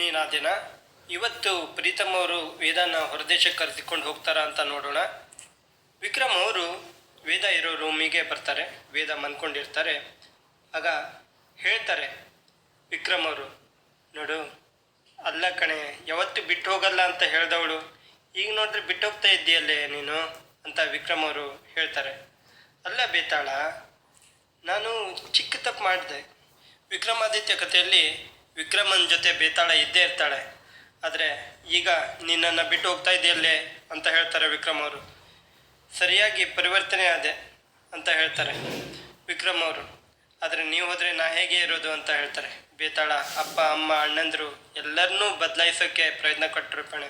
ನೀನಾದಿನ ಇವತ್ತು ಪ್ರೀತಮ್ ಅವರು ವೇದನ ಹೊರದೇಶಕ್ಕೆ ಕರೆದುಕೊಂಡು ಹೋಗ್ತಾರಾ ಅಂತ ನೋಡೋಣ. ವಿಕ್ರಮ್ ಅವರು ವೇದ ಇರೋ ರೂಮಿಗೆ ಬರ್ತಾರೆ. ವೇದ ಮನ್ಕೊಂಡಿರ್ತಾರೆ. ಆಗ ಹೇಳ್ತಾರೆ ವಿಕ್ರಮ್ ಅವರು, ನೋಡು, ಅಲ್ಲ ಕಣೆ, ಯಾವತ್ತು ಬಿಟ್ಟು ಹೋಗಲ್ಲ ಅಂತ ಹೇಳ್ದವಳು. ಈಗ ನೋಡಿದ್ರೆ ಬಿಟ್ಟು ಹೋಗ್ತಾ ಇದ್ದೀಯಲ್ಲೇ ನೀನು ಅಂತ ವಿಕ್ರಮ್ ಅವರು ಹೇಳ್ತಾರೆ. ಅಲ್ಲ ಬೇತಾಳ, ನಾನು ಚಿಕ್ಕ ತಪ್ಪು ಮಾಡಿದೆ. ವಿಕ್ರಮಾದಿತ್ಯ ಕಥೆಯಲ್ಲಿ ವಿಕ್ರಮನ ಜೊತೆ ಬೇತಾಳ ಇದ್ದೇ ಇರ್ತಾಳೆ. ಆದರೆ ಈಗ ನಿನ್ನನ್ನು ಬಿಟ್ಟು ಹೋಗ್ತಾ ಇದೆಯಲ್ಲೇ ಅಂತ ಹೇಳ್ತಾರೆ ವಿಕ್ರಮ್ ಅವರು. ಸರಿಯಾಗಿ ಪರಿವರ್ತನೆ ಆದೆ ಅಂತ ಹೇಳ್ತಾರೆ ವಿಕ್ರಮ್ ಅವರು. ಆದರೆ ನೀವು ಹೋದರೆ ನಾ ಹೇಗೆ ಇರೋದು ಅಂತ ಹೇಳ್ತಾರೆ. ಬೇತಾಳ, ಅಪ್ಪ, ಅಮ್ಮ, ಅಣ್ಣಂದರು ಎಲ್ಲರನ್ನೂ ಬದಲಾಯಿಸೋಕ್ಕೆ ಪ್ರಯತ್ನ ಕೊಟ್ಟರು ಕಣೆ.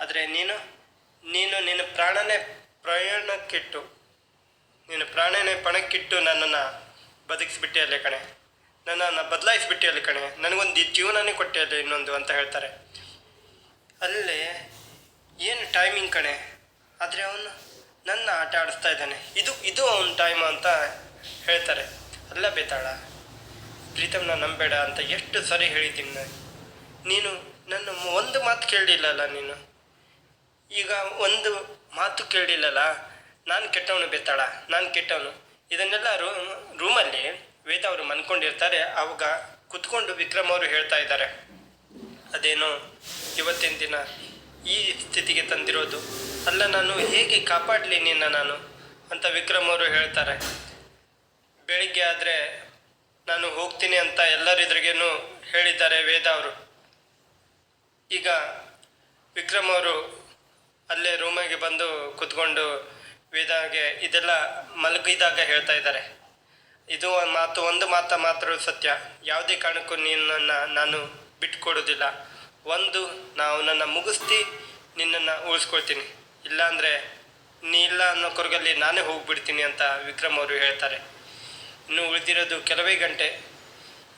ಆದರೆ ನೀನು ನೀನು ನಿನ್ನ ಪ್ರಾಣನೇ ಪ್ರಯಾಣಕ್ಕಿಟ್ಟು ನೀನು ಪ್ರಾಣನೇ ಪಣಕ್ಕಿಟ್ಟು ನನ್ನನ್ನು ಬದುಕಿಸ್ಬಿಟ್ಟಿಯಲ್ಲೇ ಕಣೆ. ನನ್ನನ್ನು ಬದಲಾಯಿಸ್ಬಿಟ್ಟಿಯಲ್ಲ ಕಣೆ. ನನಗೊಂದು ಜೀವನನೇ ಅಲ್ಲಿ ಇನ್ನೊಂದು ಅಂತ ಹೇಳ್ತಾರೆ. ಅಲ್ಲಿ ಏನು ಟೈಮಿಂಗ್ ಕಣೆ? ಆದರೆ ಅವನು ನನ್ನ ಆಟ ಆಡಿಸ್ತಾ ಇದ್ದಾನೆ. ಇದು ಇದು ಅವನ ಟೈಮ್ ಅಂತ ಹೇಳ್ತಾರೆ. ಅಲ್ಲ ಬೇತಾಳ, ಪ್ರೀತಮ್ನ ನಂಬೇಡ ಅಂತ ಎಷ್ಟು ಸರಿ ಹೇಳಿದ್ದೀನಿ ನಾನು. ನೀನು ನನ್ನ ಒಂದು ಮಾತು ಕೇಳಿಲ್ಲಲ್ಲ ನೀನು? ಈಗ ಒಂದು ಮಾತು ಕೇಳಿಲ್ಲಲ್ಲ? ನಾನು ಕೆಟ್ಟವನು ಬೇತಾಳ, ನಾನು ಕೆಟ್ಟವನು. ಇದನ್ನೆಲ್ಲ ರೂಮ್ ರೂಮಲ್ಲಿ ವೇದ ಅವರು ಮನ್ಕೊಂಡಿರ್ತಾರೆ, ಅವಾಗ ಕುತ್ಕೊಂಡು ವಿಕ್ರಮ್ ಅವರು ಹೇಳ್ತಾ ಇದ್ದಾರೆ. ಅದೇನು ಇವತ್ತಿನ ದಿನ ಈ ಸ್ಥಿತಿಗೆ ತಂದಿರೋದು. ಅಲ್ಲ, ನಾನು ಹೇಗೆ ಕಾಪಾಡಲಿ ನಿನ್ನ ನಾನು? ಅಂತ ವಿಕ್ರಮ್ ಅವರು ಹೇಳ್ತಾರೆ. ಬೆಳಿಗ್ಗೆ ಆದರೆ ನಾನು ಹೋಗ್ತೀನಿ ಅಂತ ಎಲ್ಲರಿದ್ರಿಗೇನು ಹೇಳಿದ್ದಾರೆ ವೇದ ಅವರು. ಈಗ ವಿಕ್ರಮ್ ಅವರು ಅಲ್ಲೇ ರೂಮಿಗೆ ಬಂದು ಕುತ್ಕೊಂಡು ವೇದಾಗೆ ಇದೆಲ್ಲ ಮಲಗಿದಾಗ ಹೇಳ್ತಾ ಇದ್ದಾರೆ. ಇದು ಮಾತು, ಒಂದು ಮಾತ ಮಾತ್ರ ಸತ್ಯ. ಯಾವುದೇ ಕಾರಣಕ್ಕೂ ನಿನ್ನನ್ನು ನಾನು ಬಿಟ್ಕೊಡೋದಿಲ್ಲ ಒಂದು, ನಾವು ನನ್ನ ಮುಗಿಸ್ತಿ, ನಿನ್ನನ್ನು ಉಳಿಸ್ಕೊಳ್ತೀನಿ. ಇಲ್ಲಾಂದರೆ, ನೀ ಇಲ್ಲ ಅನ್ನೋ ಕೊರಗಲ್ಲಿ ನಾನೇ ಹೋಗ್ಬಿಡ್ತೀನಿ ಅಂತ ವಿಕ್ರಮ್ ಅವರು ಹೇಳ್ತಾರೆ. ಇನ್ನು ಉಳಿದಿರೋದು ಕೆಲವೇ ಗಂಟೆ.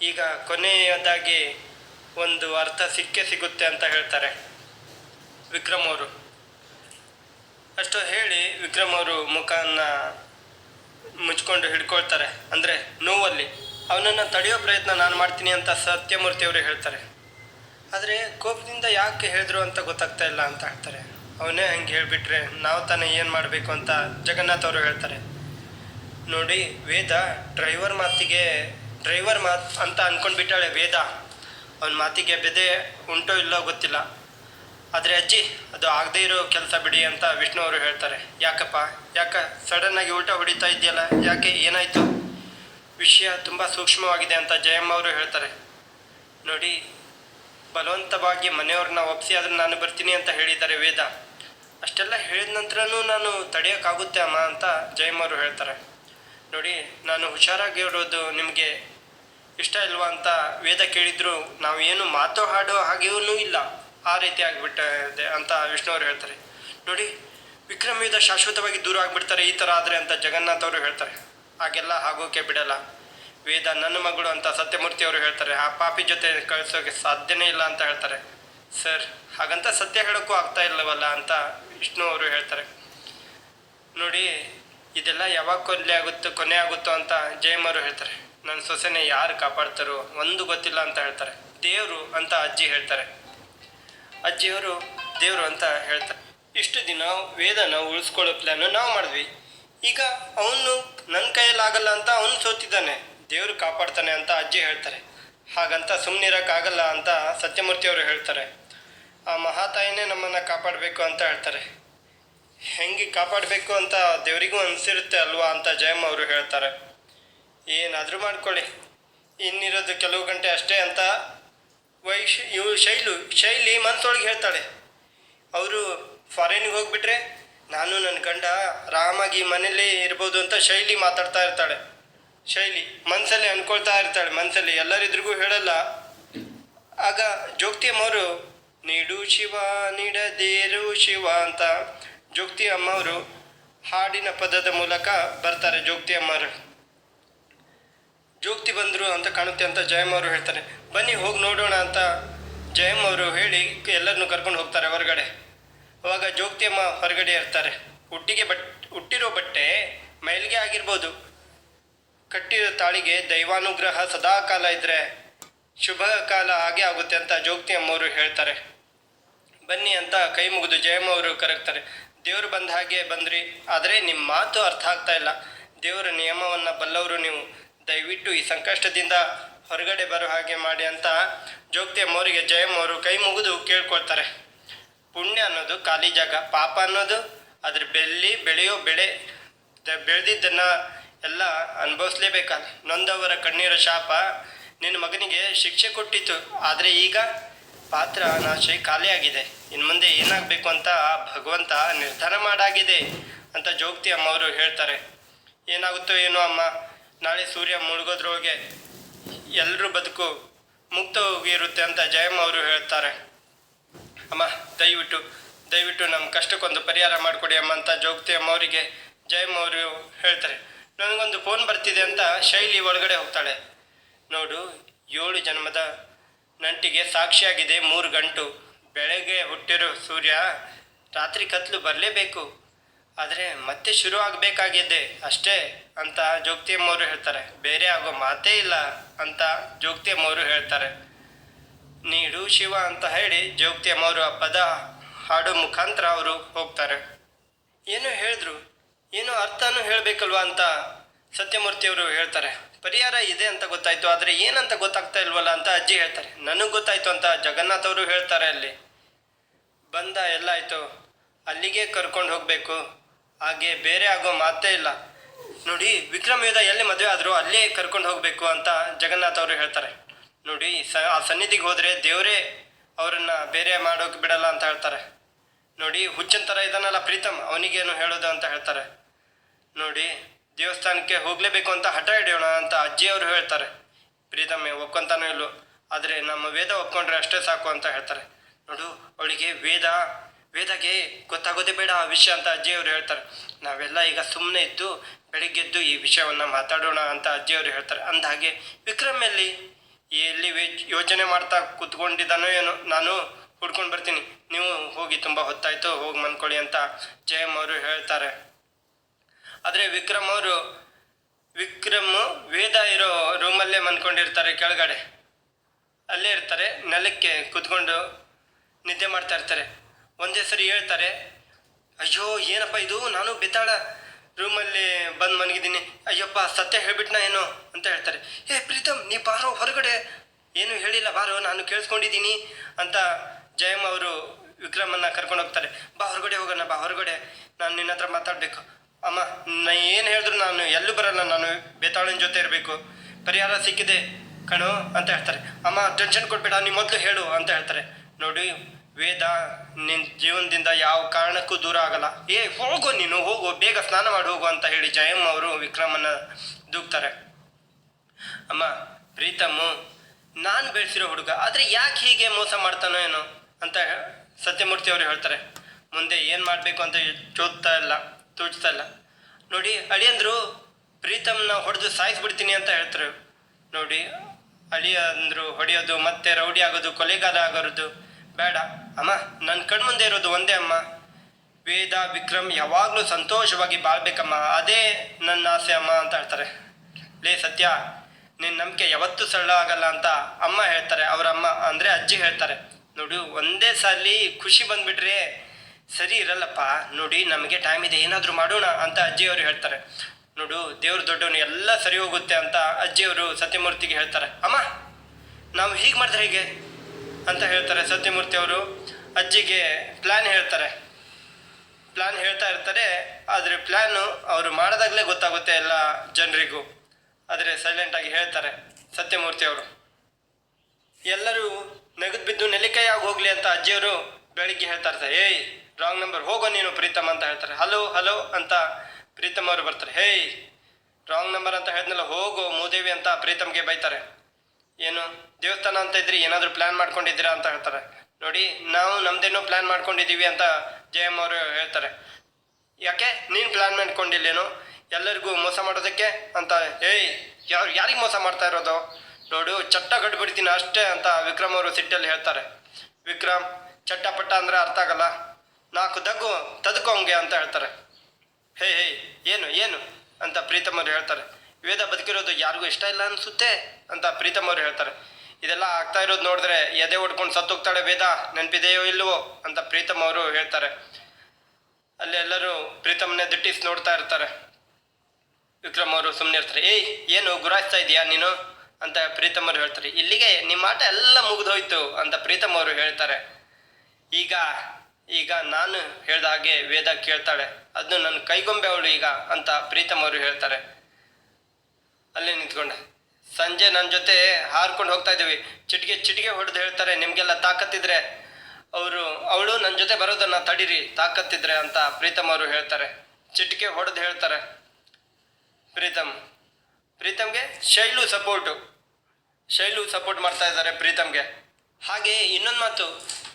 ಈಗ ಕೊನೆಯದಾಗಿ ಒಂದು ಅರ್ಥ ಸಿಕ್ಕೇ ಸಿಗುತ್ತೆ ಅಂತ ಹೇಳ್ತಾರೆ ವಿಕ್ರಮ್ ಅವರು. ಅಷ್ಟು ಹೇಳಿ ವಿಕ್ರಮ್ ಅವರು ಮುಖನ ಮುಚ್ಕೊಂಡು ಹಿಡ್ಕೊಳ್ತಾರೆ. ಅಂದರೆ ನೋವಲ್ಲಿ. ಅವನನ್ನು ತಡೆಯೋ ಪ್ರಯತ್ನ ನಾನು ಮಾಡ್ತೀನಿ ಅಂತ ಸತ್ಯಮೂರ್ತಿ ಅವರು ಹೇಳ್ತಾರೆ. ಆದರೆ ಕೋಪದಿಂದ ಯಾಕೆ ಹೇಳಿದ್ರು ಅಂತ ಗೊತ್ತಾಗ್ತಾ ಇಲ್ಲ ಅಂತ ಹೇಳ್ತಾರೆ. ಅವನೇ ಹಂಗೆ ಹೇಳಿಬಿಟ್ರೆ ನಾವು ತಾನೇ ಏನು ಮಾಡಬೇಕು ಅಂತ ಜಗನ್ನಾಥ್ ಅವರು ಹೇಳ್ತಾರೆ. ನೋಡಿ, ವೇದ ಡ್ರೈವರ್ ಮಾತಿಗೆ, ಡ್ರೈವರ್ ಮಾತು ಅಂತ ಅಂದ್ಕೊಂಡ್ಬಿಟ್ಟಾಳೆ ವೇದ. ಅವನ ಮಾತಿಗೆ ಬೆದೆ ಉಂಟೋ ಇಲ್ಲೋ ಗೊತ್ತಿಲ್ಲ. ಆದರೆ ಅಜ್ಜಿ, ಅದು ಆಗದೇ ಇರೋ ಕೆಲಸ ಬಿಡಿ ಅಂತ ವಿಷ್ಣು ಅವರು ಹೇಳ್ತಾರೆ. ಯಾಕಪ್ಪ? ಯಾಕ ಸಡನ್ನಾಗಿ ಊಟ ಹೊಡಿತಾ ಇದೆಯಲ್ಲ ಯಾಕೆ? ಏನಾಯಿತು? ವಿಷಯ ತುಂಬ ಸೂಕ್ಷ್ಮವಾಗಿದೆ ಅಂತ ಜಯಮ್ಮ ಅವರು ಹೇಳ್ತಾರೆ. ನೋಡಿ ಬಲವಂತವಾಗಿ ಮನೆಯವ್ರನ್ನ ಒಪ್ಪಿಸಿ ಅದನ್ನು ನಾನು ಬರ್ತೀನಿ ಅಂತ ಹೇಳಿದ್ದಾರೆ ವೇದ. ಅಷ್ಟೆಲ್ಲ ಹೇಳಿದ ನಂತರನೂ ನಾನು ತಡೆಯೋಕ್ಕಾಗುತ್ತೆ ಅಮ್ಮ ಅಂತ ಜಯಮ್ಮ ಅವರು ಹೇಳ್ತಾರೆ. ನೋಡಿ, ನಾನು ಹುಷಾರಾಗಿರೋದು ನಿಮಗೆ ಇಷ್ಟ ಇಲ್ವಾ ಅಂತ ವೇದ ಕೇಳಿದ್ರು ನಾವು ಏನು ಮಾತು ಹಾಡೋ ಹಾಗೆಯೂ ಇಲ್ಲ. ಆ ರೀತಿ ಆಗಿಬಿಟ್ಟಿದೆ ಅಂತ ವಿಷ್ಣು ಅವರು ಹೇಳ್ತಾರೆ. ನೋಡಿ, ವಿಕ್ರಮ ವೇದ ಶಾಶ್ವತವಾಗಿ ದೂರ ಆಗಿಬಿಡ್ತಾರೆ, ಈ ಥರ ಆದರೆ ಅಂತ ಜಗನ್ನಾಥ್ ಅವರು ಹೇಳ್ತಾರೆ. ಹಾಗೆಲ್ಲ ಆಗೋಕೆ ಬಿಡಲ್ಲ. ವೇದ ನನ್ನ ಮಗಳು ಅಂತ ಸತ್ಯಮೂರ್ತಿ ಅವರು ಹೇಳ್ತಾರೆ. ಆ ಪಾಪಿ ಜೊತೆ ಕಳಿಸೋಕೆ ಸಾಧ್ಯನೇ ಇಲ್ಲ ಅಂತ ಹೇಳ್ತಾರೆ. ಸರ್, ಹಾಗಂತ ಸತ್ಯ ಹೇಳೋಕ್ಕೂ ಆಗ್ತಾ ಇಲ್ಲವಲ್ಲ ಅಂತ ವಿಷ್ಣು ಅವರು ಹೇಳ್ತಾರೆ. ನೋಡಿ, ಇದೆಲ್ಲ ಯಾವಾಗ ಕೊನೆ ಆಗುತ್ತೋ ಕೊನೆ ಆಗುತ್ತೋ ಅಂತ ಜಯಮ್ಮರು ಹೇಳ್ತಾರೆ. ನನ್ನ ಸೊಸೆನೆ ಯಾರು ಕಾಪಾಡ್ತಾರೋ ಒಂದು ಗೊತ್ತಿಲ್ಲ ಅಂತ ಹೇಳ್ತಾರೆ. ದೇವರು ಅಂತ ಅಜ್ಜಿ ಹೇಳ್ತಾರೆ. ಅಜ್ಜಿಯವರು ದೇವರು ಅಂತ ಹೇಳ್ತಾರೆ. ಇಷ್ಟು ದಿನ ವೇದನ ಉಳಿಸ್ಕೊಳ್ಳೋ ಪ್ಲ್ಯಾನು ನಾವು ಮಾಡಿದ್ವಿ. ಈಗ ಅವನು ನನ್ನ ಕೈಯಲ್ಲಿ ಆಗಲ್ಲ ಅಂತ ಅವನು ಸೋತಿದ್ದಾನೆ. ದೇವರು ಕಾಪಾಡ್ತಾನೆ ಅಂತ ಅಜ್ಜಿ ಹೇಳ್ತಾರೆ. ಹಾಗಂತ ಸುಮ್ಮನಿರೋಕ್ಕಾಗಲ್ಲ ಅಂತ ಸತ್ಯಮೂರ್ತಿ ಅವರು ಹೇಳ್ತಾರೆ. ಆ ಮಹಾತಾಯಿನೇ ನಮ್ಮನ್ನು ಕಾಪಾಡಬೇಕು ಅಂತ ಹೇಳ್ತಾರೆ. ಹೆಂಗೆ ಕಾಪಾಡಬೇಕು ಅಂತ ದೇವರಿಗೂ ಅನಿಸಿರುತ್ತೆ ಅಲ್ವಾ ಅಂತ ಜಯಮ್ಮ ಅವರು ಹೇಳ್ತಾರೆ. ಏನಾದರೂ ಮಾಡ್ಕೊಳ್ಳಿ. ಇನ್ನಿರೋದು ಕೆಲವು ಗಂಟೆ ಅಷ್ಟೇ ಅಂತ ವೈಶ್ ಇವು ಶೈಲು, ಶೈಲಿ ಮನಸ್ಸೊಳಗೆ ಹೇಳ್ತಾಳೆ. ಅವರು ಫಾರಿನ್ಗೆ ಹೋಗಿಬಿಟ್ರೆ ನಾನು ನನ್ನ ಗಂಡ ಆರಾಮಾಗಿ ಮನೇಲೇ ಇರ್ಬೋದು ಅಂತ ಶೈಲಿ ಮಾತಾಡ್ತಾ ಇರ್ತಾಳೆ. ಶೈಲಿ ಮನಸ್ಸಲ್ಲಿ ಅನ್ಕೊಳ್ತಾ ಇರ್ತಾಳೆ ಮನಸ್ಸಲ್ಲಿ ಎಲ್ಲರಿದ್ರಿಗೂ ಹೇಳಲ್ಲ. ಆಗ ಜೋಗ್ತಿ ಅಮ್ಮವರು ನೀಡು ಶಿವ, ನೀಡದೇರು ಶಿವ ಅಂತ ಜೋಗ್ತಿ ಅಮ್ಮವರು ಹಾಡಿನ ಪದದ ಮೂಲಕ ಬರ್ತಾರೆ ಜೋಗ್ತಿ ಅಮ್ಮರು ಜೋಗ್ತಿ ಬಂದರು ಅಂತ ಕಾಣುತ್ತೆ ಅಂತ ಜಯಮ್ಮ ಅವರು ಹೇಳ್ತಾರೆ. ಬನ್ನಿ, ಹೋಗಿ ನೋಡೋಣ ಅಂತ ಜಯಮ್ಮ ಅವರು ಹೇಳಿ ಎಲ್ಲರನ್ನು ಕರ್ಕೊಂಡು ಹೋಗ್ತಾರೆ ಹೊರಗಡೆ. ಅವಾಗ ಜೋಗ್ತಿಯಮ್ಮ ಹೊರಗಡೆ ಇರ್ತಾರೆ. ಹುಟ್ಟಿಗೆ ಬಟ್, ಹುಟ್ಟಿರೋ ಬಟ್ಟೆ ಮೈಲಿಗೆ ಆಗಿರ್ಬೋದು. ಕಟ್ಟಿರೋ ತಾಳಿಗೆ ದೈವಾನುಗ್ರಹ ಸದಾ ಕಾಲ ಇದ್ದರೆ ಶುಭ ಕಾಲ ಹಾಗೆ ಆಗುತ್ತೆ ಅಂತ ಜೋಗ್ತಿ ಅಮ್ಮವರು ಹೇಳ್ತಾರೆ. ಬನ್ನಿ ಅಂತ ಕೈ ಮುಗಿದು ಜಯಮ್ಮ ಅವರು ಕರಗ್ತಾರೆ. ದೇವರು ಬಂದ ಹಾಗೆ ಬಂದ್ರಿ, ಆದರೆ ನಿಮ್ಮ ಮಾತು ಅರ್ಥ ಆಗ್ತಾ ಇಲ್ಲ. ದೇವರ ನಿಯಮವನ್ನು ಬಲ್ಲವರು ನೀವು. ದಯವಿಟ್ಟು ಈ ಸಂಕಷ್ಟದಿಂದ ಹೊರಗಡೆ ಬರೋ ಹಾಗೆ ಮಾಡಿ ಅಂತ ಜೋಗ್ತಿ ಮೋರಿಗೆ ಜಯಮ್ಮ ಅವರು ಕೈ ಮುಗಿದು ಕೇಳ್ಕೊಳ್ತಾರೆ. ಪುಣ್ಯ ಅನ್ನೋದು ಖಾಲಿ ಜಾಗ, ಪಾಪ ಅನ್ನೋದು ಅದ್ರ ಬೆಲ್ಲಿ ಬೆಳೆಯೋ ಬೆಳೆ ಬೆಳೆದಿದ್ದನ್ನ ಎಲ್ಲ ಅನುಭವಿಸ್ಲೇಬೇಕಲ್ಲ ನೊಂದವರ ಕಣ್ಣೀರ ಶಾಪ, ನಿನ್ನ ಮಗನಿಗೆ ಶಿಕ್ಷೆ ಕೊಟ್ಟಿತ್ತು, ಆದರೆ ಈಗ ಪಾತ್ರ ನಾಶಿ ಖಾಲಿಯಾಗಿದೆ ಇನ್ನು ಮುಂದೆ ಏನಾಗಬೇಕು ಅಂತ ಭಗವಂತ ನಿರ್ಧಾರ ಮಾಡಾಗಿದೆ ಅಂತ ಜೋಗ್ತಿ ಅಮ್ಮವರು ಹೇಳ್ತಾರೆ. ಏನಾಗುತ್ತೋ ಏನೋ ಅಮ್ಮ, ನಾಳೆ ಸೂರ್ಯ ಮುಳುಗೋದ್ರೊಳಗೆ ಎಲ್ಲರೂ ಬದುಕು ಮುಕ್ತವಾಗಿರುತ್ತೆ ಅಂತ ಜಯಮ್ಮ ಅವರು ಹೇಳ್ತಾರೆ. ಅಮ್ಮ, ದಯವಿಟ್ಟು ದಯವಿಟ್ಟು ನಮ್ಮ ಕಷ್ಟಕ್ಕೊಂದು ಪರಿಹಾರ ಮಾಡಿಕೊಡಿ ಅಮ್ಮ ಅಂತ ಜೋಗ್ತಿ ಅಮ್ಮ ಅವರಿಗೆ ಜಯಮ್ಮ ಅವರು ಹೇಳ್ತಾರೆ. ನನಗೊಂದು ಫೋನ್ ಬರ್ತಿದೆ ಅಂತ ಶೈಲಿ ಒಳಗಡೆ ಹೋಗ್ತಾಳೆ. ನೋಡು, ಏಳು ಜನ್ಮದ ನಂಟಿಗೆ ಸಾಕ್ಷಿಯಾಗಿದೆ ಮೂರು ಗಂಟು. ಬೆಳಗ್ಗೆ ಹುಟ್ಟಿರೋ ಸೂರ್ಯ, ರಾತ್ರಿ ಕತ್ಲು ಬರಲೇಬೇಕು. ಆದರೆ ಮತ್ತೆ ಶುರು ಆಗಬೇಕಾಗಿದೆ ಅಷ್ಟೇ ಅಂತ ಜೋಗ್ತಿ ಅಮ್ಮವರು ಹೇಳ್ತಾರೆ. ಬೇರೆ ಆಗೋ ಮಾತೇ ಇಲ್ಲ ಅಂತ ಜೋಗ್ತಿ ಅಮ್ಮವರು ಹೇಳ್ತಾರೆ. ನೀಡು ಶಿವ ಅಂತ ಹೇಳಿ ಜೋಗ್ತಿ ಅಮ್ಮವರು ಆ ಪದ ಹಾಡೋ ಮುಖಾಂತರ ಅವರು ಹೋಗ್ತಾರೆ. ಏನು ಹೇಳಿದ್ರು. ಏನು ಅರ್ಥನೂ ಹೇಳಬೇಕಲ್ವಾ ಅಂತ ಸತ್ಯಮೂರ್ತಿಯವರು ಹೇಳ್ತಾರೆ. ಪರಿಹಾರ ಇದೆ ಅಂತ ಗೊತ್ತಾಯ್ತು, ಆದರೆ ಏನಂತ ಗೊತ್ತಾಗ್ತಾ ಇಲ್ವಲ್ಲ ಅಂತ ಅಜ್ಜಿ ಹೇಳ್ತಾರೆ. ನನಗೆ ಗೊತ್ತಾಯ್ತು ಅಂತ ಜಗನ್ನಾಥ್ ಅವರು ಹೇಳ್ತಾರೆ ಅಲ್ಲಿ. ಬಂದ ಎಲ್ಲ ಆಯಿತು. ಅಲ್ಲಿಗೆ ಕರ್ಕೊಂಡು ಹೋಗಬೇಕು. ಹಾಗೆ ಬೇರೆ ಆಗೋ ಮಾತೇ ಇಲ್ಲ. ನೋಡಿ, ವಿಕ್ರಮ್ ವೇದ ಎಲ್ಲಿ ಮದುವೆ ಆದರೂ ಅಲ್ಲೇ ಕರ್ಕೊಂಡು ಹೋಗಬೇಕು ಅಂತ ಜಗನ್ನಾಥ್ ಅವರು ಹೇಳ್ತಾರೆ. ನೋಡಿ, ಸ, ಆ ಸನ್ನಿಧಿಗೆ ಹೋದರೆ ದೇವರೇ ಅವರನ್ನು ಬೇರೆ ಮಾಡೋಕೆ ಬಿಡಲ್ಲ ಅಂತ ಹೇಳ್ತಾರೆ. ನೋಡಿ, ಹುಚ್ಚನ್ ಥರ ಇದ್ದಾನಲ್ಲ ಪ್ರೀತಮ್, ಅವನಿಗೇನು ಹೇಳೋದು ಅಂತ ಹೇಳ್ತಾರೆ. ನೋಡಿ, ದೇವಸ್ಥಾನಕ್ಕೆ ಹೋಗಲೇಬೇಕು ಅಂತ ಹಠ ಹಿಡಿಯೋಣ ಅಂತ ಅಜ್ಜಿಯವರು ಹೇಳ್ತಾರೆ. ಪ್ರೀತಮ್ಮೆ, ಒಪ್ಕೊಂತಾನೋ ಇಲ್ಲೋ, ಆದರೆ ನಮ್ಮ ವೇದ ಒಪ್ಕೊಂಡ್ರೆ ಅಷ್ಟೇ ಸಾಕು ಅಂತ ಹೇಳ್ತಾರೆ. ನೋಡು, ಅವಳಿಗೆ ವೇದ ವೇದಗೆ ಗೊತ್ತಾಗೋದೇ ಬೇಡ ಆ ವಿಷಯ ಅಂತ ಅಜ್ಜಿಯವರು ಹೇಳ್ತಾರೆ. ನಾವೆಲ್ಲ ಈಗ ಸುಮ್ಮನೆ ಇದ್ದು ಬೆಳಿಗ್ಗೆದ್ದು ಈ ವಿಷಯವನ್ನು ಮಾತಾಡೋಣ ಅಂತ ಅಜ್ಜಿಯವರು ಹೇಳ್ತಾರೆ. ಅಂದ ಹಾಗೆ ವಿಕ್ರಮ್ ಎಲ್ಲಿ? ಎಲ್ಲಿ ಯೋಚನೆ ಮಾಡ್ತಾ ಕೂತ್ಕೊಂಡಿದ್ದಾನೋ ಏನೋ, ನಾನು ಹುಡ್ಕೊಂಡು ಬರ್ತೀನಿ. ನೀವು ಹೋಗಿ ತುಂಬ ಹೊತ್ತಾಯ್ತು, ಹೋಗಿ ಮನ್ಕೊಳ್ಳಿ ಅಂತ ಜಯಮ್ ಅವರು ಹೇಳ್ತಾರೆ. ಆದರೆ ವಿಕ್ರಮ್ ಅವರು, ವಿಕ್ರಮ್ ವೇದ ಇರೋ ರೂಮಲ್ಲೇ ಮನ್ಕೊಂಡಿರ್ತಾರೆ ಕೆಳಗಡೆ. ಅಲ್ಲೇ ಇರ್ತಾರೆ, ನೆಲಕ್ಕೆ ಕುತ್ಕೊಂಡು ನಿದ್ದೆ ಮಾಡ್ತಾ ಇರ್ತಾರೆ. ಒಂದೇ ಸರಿ ಹೇಳ್ತಾರೆ, ಅಯ್ಯೋ, ಏನಪ್ಪ ಇದು? ನಾನು ಬೆತ್ತಾಳ ರೂಮಲ್ಲಿ ಬಂದು ಮನಗಿದ್ದೀನಿ ಅಯ್ಯಪ್ಪ, ಸತ್ಯ ಹೇಳ್ಬಿಟ್ನಾ ಏನೋ? ಅಂತ ಹೇಳ್ತಾರೆ. ಏ, ಪ್ರೀತಮ್, ನೀ ಬಾರೋ ಹೊರಗಡೆ. ಏನು ಹೇಳಿಲ್ಲ, ಬಾರೋ, ನಾನು ಕೇಳಿಸ್ಕೊಂಡಿದ್ದೀನಿ. ಅಂತ ಜಯಮ್ಮ ಅವರು ವಿಕ್ರಮನ್ನ ಕರ್ಕೊಂಡು ಹೋಗ್ತಾರೆ. ಬಾ, ಹೊರಗಡೆ ಹೋಗೋಣ, ಬಾ, ಹೊರಗಡೆ. ನಾನು ನಿನ್ನ ಹತ್ರ ಮಾತಾಡಬೇಕು. ಅಮ್ಮ, ನಾ ಏನು ಹೇಳಿದ್ರು ನಾನು ಎಲ್ಲೂ ಬರಲ್ಲ. ನಾನು ಬೇತಾಳನ ಜೊತೆ ಇರಬೇಕು. ಪರಿಹಾರ ಸಿಕ್ಕಿದೆ ಕಣೋ, ಅಂತ ಹೇಳ್ತಾರೆ. ಅಮ್ಮ, ಟೆನ್ಷನ್ ಕೊಡ್ಬೇಡ, ನೀ ಮೊದಲು ಹೇಳು, ಅಂತ ಹೇಳ್ತಾರೆ. ನೋಡಿ ವೇದ ನಿನ್ನ ಜೀವನದಿಂದ ಯಾವ ಕಾರಣಕ್ಕೂ ದೂರ ಆಗಲ್ಲ. ಏ, ಹೋಗು ನೀನು, ಹೋಗು, ಬೇಗ ಸ್ನಾನ ಮಾಡಿ ಹೋಗು ಅಂತ ಹೇಳಿ ಜಯಮ್ಮ ಅವರು ವಿಕ್ರಮನ್ನ ದೂಕ್ತಾರೆ. ಅಮ್ಮ, ಪ್ರೀತಮ್ಮು, ನಾನು ಬೆಳೆಸಿರೋ ಹುಡುಗ, ಆದರೆ ಯಾಕೆ ಹೀಗೆ ಮೋಸ ಮಾಡ್ತಾನೋ ಏನೋ ಅಂತ ಸತ್ಯಮೂರ್ತಿ ಅವರು ಹೇಳ್ತಾರೆ. ಮುಂದೆ ಏನು ಮಾಡಬೇಕು ಅಂತ ಚೋದ್ತಾ ಇಲ್ಲ, ತೋಚ್ತಾ ಇಲ್ಲ. ನೋಡಿ, ಅಳಿಯಂದ್ರು ಪ್ರೀತಮ್ನ ಹೊಡೆದು ಸಾಯಿಸ್ಬಿಡ್ತೀನಿ ಅಂತ ಹೇಳ್ತಾರೆ. ನೋಡಿ, ಅಳಿಯಂದ್ರು ಹೊಡೆಯೋದು ಮತ್ತೆ ರೌಡಿ ಆಗೋದು ಕೊಲೆಗಾರ ಆಗೋದು ಬೇಡ. ಅಮ್ಮ ನನ್ನ ಕಣ್ಮುಂದೆ ಇರೋದು ಒಂದೇ ಅಮ್ಮ. ವೇದ, ವಿಕ್ರಮ್ ಯಾವಾಗಲೂ ಸಂತೋಷವಾಗಿ ಬಾಳ್ಬೇಕಮ್ಮ. ಅದೇ ನನ್ನ ಆಸೆ ಅಮ್ಮ ಅಂತ ಹೇಳ್ತಾರೆ. ಲೇ ಸತ್ಯ ನಿನ್ನ ನಂಬಿಕೆ ಯಾವತ್ತೂ ಸರಳ ಆಗಲ್ಲ ಅಂತ ಅಮ್ಮ ಹೇಳ್ತಾರೆ. ಅವ್ರ ಅಮ್ಮ ಅಂದರೆ ಅಜ್ಜಿ ಹೇಳ್ತಾರೆ. ನೋಡು, ಒಂದೇ ಸಾಲಿ ಖುಷಿ ಬಂದ್ಬಿಟ್ರೆ ಸರಿ ಇರಲ್ಲಪ್ಪ. ನೋಡಿ, ನಮಗೆ ಟೈಮ್ ಇದೆ, ಏನಾದರೂ ಮಾಡೋಣ ಅಂತ ಅಜ್ಜಿಯವರು ಹೇಳ್ತಾರೆ. ನೋಡು, ದೇವ್ರು ದೊಡ್ಡವನು ಎಲ್ಲ ಸರಿ ಹೋಗುತ್ತೆ ಅಂತ ಅಜ್ಜಿಯವರು ಸತ್ಯಮೂರ್ತಿಗೆ ಹೇಳ್ತಾರೆ. ಅಮ್ಮ, ನಾವು ಹೀಗೆ ಮಾಡಿದ್ರೆ ಹೇಗೆ? ಅಂತ ಹೇಳ್ತಾರೆ. ಸತ್ಯಮೂರ್ತಿ ಅವರು ಅಜ್ಜಿಗೆ ಪ್ಲ್ಯಾನ್ ಹೇಳ್ತಾರೆ. ಪ್ಲ್ಯಾನ್ ಹೇಳ್ತಾ ಇರ್ತಾರೆ. ಆದರೆ ಪ್ಲ್ಯಾನು ಅವರು ಮಾಡಿದಾಗಲೇ ಗೊತ್ತಾಗುತ್ತೆ ಎಲ್ಲ ಜನರಿಗೂ. ಆದರೆ ಸೈಲೆಂಟಾಗಿ ಹೇಳ್ತಾರೆ ಸತ್ಯಮೂರ್ತಿ ಅವರು. ಎಲ್ಲರೂ ನಗದು ಬಿದ್ದು ನೆಲ್ಲಿಕಾಯಾಗಿ ಹೋಗ್ಲಿ ಅಂತ ಅಜ್ಜಿಯವರು ಬೆಳಿಗ್ಗೆ ಹೇಳ್ತಾ ಇರ್ತಾರೆ. ಏಯ್ ರಾಂಗ್ ನಂಬರ್ ಹೋಗೋ ನೀನು ಪ್ರೀತಮ್ ಅಂತ ಹೇಳ್ತಾರೆ. ಹಲೋ ಹಲೋ ಅಂತ ಪ್ರೀತಮ್ ಅವರು ಬರ್ತಾರೆ. ಹೇಯ್ ರಾಂಗ್ ನಂಬರ್ ಅಂತ ಹೇಳಿದ್ನಲ್ಲ, ಹೋಗೋ ಮೂದೇವಿ ಅಂತ ಪ್ರೀತಮ್ಗೆ ಬೈತಾರೆ. ಏನು? ದೇವಸ್ಥಾನ ಅಂತ ಇದ್ರಿ ಏನಾದರೂ ಪ್ಲ್ಯಾನ್ ಮಾಡ್ಕೊಂಡಿದ್ದೀರಾ ಅಂತ ಹೇಳ್ತಾರೆ. ನೋಡಿ, ನಾವು ನಮ್ದೇನೋ ಪ್ಲ್ಯಾನ್ ಮಾಡ್ಕೊಂಡಿದ್ದೀವಿ ಅಂತ ಜಯಮ್ಮ ಅವರು ಹೇಳ್ತಾರೆ. ಯಾಕೆ? ನೀನು ಪ್ಲ್ಯಾನ್ ಮಾಡ್ಕೊಂಡಿಲ್ಲೇನು? ಎಲ್ಲರಿಗೂ ಮೋಸ ಮಾಡೋದಕ್ಕೆ ಅಂತ ಏಯ್ ಯಾರು, ಯಾರಿಗೆ ಮೋಸ ಮಾಡ್ತಾ ಇರೋದು? ನೋಡು, ಚಟ್ಟ ಕಟ್ಬಿಡ್ತೀನಿ ಅಷ್ಟೇ ಅಂತ ವಿಕ್ರಮ್ ಅವರು ಸಿಟ್ಟಲ್ಲಿ ಹೇಳ್ತಾರೆ. ವಿಕ್ರಮ್, ಚಟ್ಟಪಟ್ಟ ಅಂದರೆ ಅರ್ಥ ಆಗಲ್ಲ. ನಾಲ್ಕು ದಗ್ಗು ತದ್ಕೋಂಗೆ ಅಂತ ಹೇಳ್ತಾರೆ. ಹೇ ಹೇ, ಏನು ಏನು? ಅಂತ ಪ್ರೀತಮ್ ಅವರು ಹೇಳ್ತಾರೆ. ವೇದ ಬದುಕಿರೋದು ಯಾರಿಗೂ ಇಷ್ಟ ಇಲ್ಲ ಅನಿಸುತ್ತೆ ಅಂತ ಪ್ರೀತಮ್ ಅವರು ಹೇಳ್ತಾರೆ. ಇದೆಲ್ಲ ಆಗ್ತಾ ಇರೋದು ನೋಡಿದ್ರೆ ಎದೆ ಹೊಡ್ಕೊಂಡು ಸತ್ತೋಗ್ತಾಳೆ ವೇದ, ನೆನಪಿದೆಯೋ ಇಲ್ಲವೋ ಅಂತ ಪ್ರೀತಮ್ ಅವರು ಹೇಳ್ತಾರೆ. ಅಲ್ಲಿ ಎಲ್ಲರೂ ಪ್ರೀತಮ್ನೇ ದಿಟ್ಟಿಸ್ ನೋಡ್ತಾ ಇರ್ತಾರೆ. ವಿಕ್ರಮ್ ಅವರು ಸುಮ್ಮನೆ ಇರ್ತಾರೆ, ಏಯ್, ಏನು ಗುರಾಯಿಸ್ತಾ ಇದೀಯಾ ನೀನು? ಅಂತ ಪ್ರೀತಮ್ ಅವರು ಹೇಳ್ತಾರೆ, ಇಲ್ಲಿಗೆ ನಿಮ್ಮ ಆಟ ಎಲ್ಲ ಮುಗಿದೋಯ್ತು ಅಂತ ಪ್ರೀತಮ್ ಅವರು ಹೇಳ್ತಾರೆ. ಈಗ ಈಗ ನಾನು ಹೇಳ್ದ ಹಾಗೆ ವೇದ ಕೇಳ್ತಾಳೆ, ಅದು ನನ್ನ ಕೈಗೊಂಬೆ ಅವಳು ಈಗ ಅಂತ ಪ್ರೀತಮ್ ಅವರು ಹೇಳ್ತಾರೆ. ಅಲ್ಲೇ ನಿಂತ್ಕೊಂಡೆ. ಸಂಜೆ ನನ್ನ ಜೊತೆ ಹಾರ್ಕೊಂಡು ಹೋಗ್ತಾ ಇದ್ದೀವಿ. ಚಿಟಿಗೆ ಚಿಟಿಗೆ ಹೊಡೆದು ಹೇಳ್ತಾರೆ, ನಿಮಗೆಲ್ಲ ತಾಕತ್ತಿದ್ರೆ ಅವರು, ಅವಳು ನನ್ನ ಜೊತೆ ಬರೋದನ್ನ ತಡೀರಿ, ತಾಕತ್ತಿದ್ರೆ ಅಂತ ಪ್ರೀತಮ್ ಅವರು ಹೇಳ್ತಾರೆ. ಚಿಟಿಕೆ ಹೊಡೆದು ಹೇಳ್ತಾರೆ, ಪ್ರೀತಮ್, ಪ್ರೀತಮ್ಗೆ ಶೈಲು ಸಪೋರ್ಟು ಶೈಲು ಸಪೋರ್ಟ್ ಮಾಡ್ತಾ ಇದ್ದಾರೆ ಪ್ರೀತಮ್ಗೆ. ಹಾಗೆ ಇನ್ನೊಂದು ಮಾತು,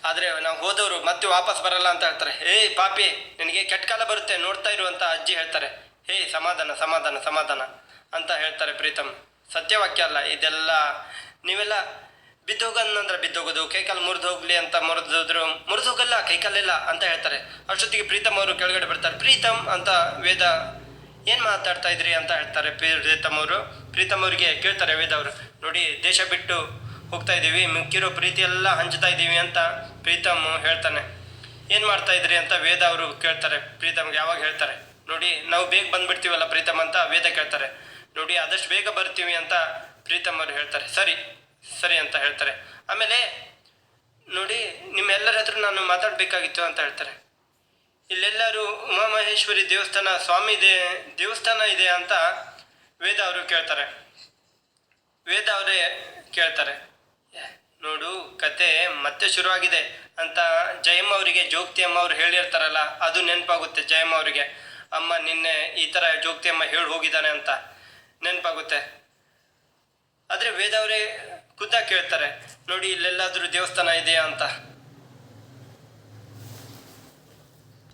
ಆದರೆ ನಾವು ಹೋದವರು ಮತ್ತೆ ವಾಪಸ್ ಬರಲ್ಲ ಅಂತ ಹೇಳ್ತಾರೆ. ಹೇ ಪಾಪಿ, ನಿನಗೆ ಕೆಟ್ಟ ಕಾಲ ಬರುತ್ತೆ, ನೋಡ್ತಾ ಇರುವಂಥ ಅಜ್ಜಿ ಹೇಳ್ತಾರೆ. ಹೇ, ಸಮಾಧಾನ ಸಮಾಧಾನ ಸಮಾಧಾನ. ಅಂತ ಹೇಳ್ತಾರೆ ಪ್ರೀತಮ್. ಸತ್ಯವಾಕ್ಯ ಅಲ್ಲ, ಇದೆಲ್ಲ ನೀವೆಲ್ಲ ಬಿದ್ದೋಗಂದ್ರೆ ಬಿದ್ದೋಗೋದು, ಕೈಕಾಲು ಮುರಿದು ಹೋಗ್ಲಿ ಅಂತ ಮುರಿದೋದ್ರು ಮುರಿದು ಹೋಗಲ್ಲ ಕೈಕಾಲಿಲ್ಲ ಅಂತ ಹೇಳ್ತಾರೆ. ಅಷ್ಟೊತ್ತಿಗೆ ಪ್ರೀತಮ್ ಅವರು ಕೆಳಗಡೆ ಬರ್ತಾರೆ, ಪ್ರೀತಮ್ ಅಂತ ವೇದ ಏನು ಮಾತಾಡ್ತಾ ಇದ್ರಿ ಅಂತ ಹೇಳ್ತಾರೆ ಪ್ರೀತಮ್ ಅವರು. ಪ್ರೀತಮ್ ಅವರಿಗೆ ಕೇಳ್ತಾರೆ ವೇದ ಅವರು, ನೋಡಿ, ದೇಶ ಬಿಟ್ಟು ಹೋಗ್ತಾ ಇದ್ದೀವಿ ಮಿಕ್ಕಿರೋ ಪ್ರೀತಿ ಎಲ್ಲ ಹಂಚ್ತಾ ಇದ್ದೀವಿ ಅಂತ ಪ್ರೀತಮ್ ಹೇಳ್ತಾನೆ. ಏನು ಮಾಡ್ತಾ ಇದ್ರಿ ಅಂತ ವೇದ ಅವರು ಕೇಳ್ತಾರೆ, ಪ್ರೀತಮ್ಗೆ ಯಾವಾಗ ಹೇಳ್ತಾರೆ. ನೋಡಿ, ನಾವು ಬೇಗ ಬಂದ್ಬಿಡ್ತೀವಲ್ಲ ಪ್ರೀತಮ್ ಅಂತ ವೇದ ಕೇಳ್ತಾರೆ. ನೋಡಿ ಆದಷ್ಟು ಬೇಗ ಬರ್ತೀವಿ ಅಂತ ಪ್ರೀತಮ್ ಅವರು ಹೇಳ್ತಾರೆ. ಸರಿ ಸರಿ ಅಂತ ಹೇಳ್ತಾರೆ. ಆಮೇಲೆ ನೋಡಿ ನಿಮ್ಮೆಲ್ಲರ ಹತ್ರ ನಾನು ಮಾತಾಡಬೇಕಾಗಿತ್ತು ಅಂತ ಹೇಳ್ತಾರೆ. ಇಲ್ಲೆಲ್ಲರೂ ಉಮಾಮಹೇಶ್ವರಿ ದೇವಸ್ಥಾನ ಸ್ವಾಮಿ ಇದೆ ದೇವಸ್ಥಾನ ಇದೆ ಅಂತ ವೇದ ಅವರು ಕೇಳ್ತಾರೆ. ವೇದ ಅವರೇ ಕೇಳ್ತಾರೆ. "ಏ, ನೋಡು ಕತೆ ಮತ್ತೆ ಶುರುವಾಗಿದೆ ಅಂತ ಜಯಮ್ಮ ಅವರಿಗೆ ಜೋಗ್ತಿ ಅಮ್ಮ ಅವ್ರು ಹೇಳಿರ್ತಾರಲ್ಲ ಅದು ನೆನಪಾಗುತ್ತೆ ಜಯಮ್ಮ ಅವರಿಗೆ. ಅಮ್ಮ ನಿನ್ನೆ ಈ ಥರ ಜೋಗ್ತಿ ಅಮ್ಮ ಹೇಳಿ ಹೋಗಿದ್ದಾನೆ ಅಂತ. ನೆನಪಾಗುತ್ತೆ. ಆದರೆ ವೇದವರೇ ಖುದ್ದ ಕೇಳ್ತಾರೆ ನೋಡಿ ಇಲ್ಲೆಲ್ಲಾದರೂ ದೇವಸ್ಥಾನ ಇದೆಯಾ? ಅಂತ.